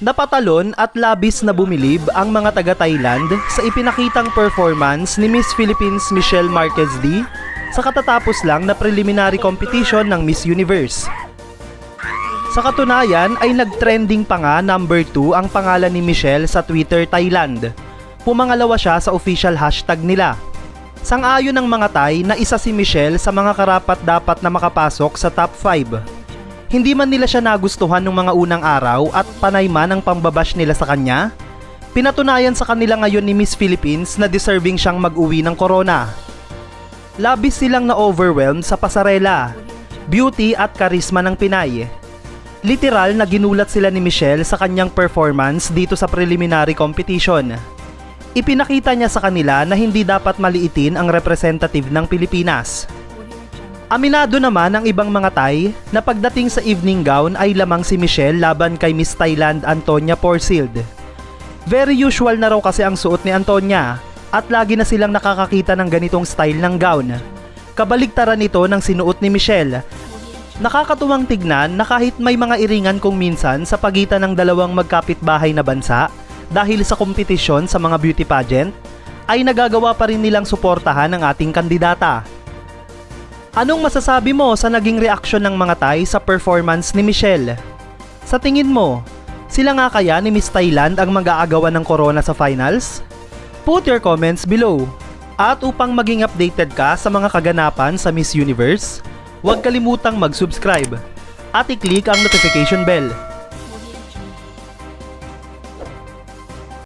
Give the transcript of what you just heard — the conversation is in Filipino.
Napatalon at labis na bumilib ang mga taga-Thailand sa ipinakitang performance ni Miss Philippines Michelle Marquez D sa katatapos lang na preliminary competition ng Miss Universe. Sa katunayan ay nag-trending pa nga number 2 ang pangalan ni Michelle sa Twitter Thailand. Pumangalawa siya sa official hashtag nila. Sang-ayon ng mga Thai na isa si Michelle sa mga karapat dapat na makapasok sa top 5. Hindi man nila siya nagustuhan nung mga unang araw at panay man ang pambabash nila sa kanya, pinatunayan sa kanila ngayon ni Miss Philippines na deserving siyang mag-uwi ng corona. Labis silang na-overwhelmed sa pasarela, beauty at karisma ng Pinay. Literal na ginulat sila ni Michelle sa kanyang performance dito sa preliminary competition. Ipinakita niya sa kanila na hindi dapat maliitin ang representative ng Pilipinas. Aminado naman ang ibang mga Thai na pagdating sa evening gown ay lamang si Michelle laban kay Miss Thailand Antonia Porcild. Very usual na raw kasi ang suot ni Antonia at lagi na silang nakakakita ng ganitong style ng gown. Kabaligtaran nito ng sinuot ni Michelle. Nakakatuwang tignan na kahit may mga iringan kung minsan sa pagitan ng dalawang magkapitbahay na bansa dahil sa kompetisyon sa mga beauty pageant, ay nagagawa pa rin nilang suportahan ang ating kandidata. Anong masasabi mo sa naging reaksyon ng mga Thai sa performance ni Michelle? Sa tingin mo, sila nga kaya ni Miss Thailand ang mag-aagawan ng corona sa finals? Put your comments below. At upang maging updated ka sa mga kaganapan sa Miss Universe, huwag kalimutang mag-subscribe at i-click ang notification bell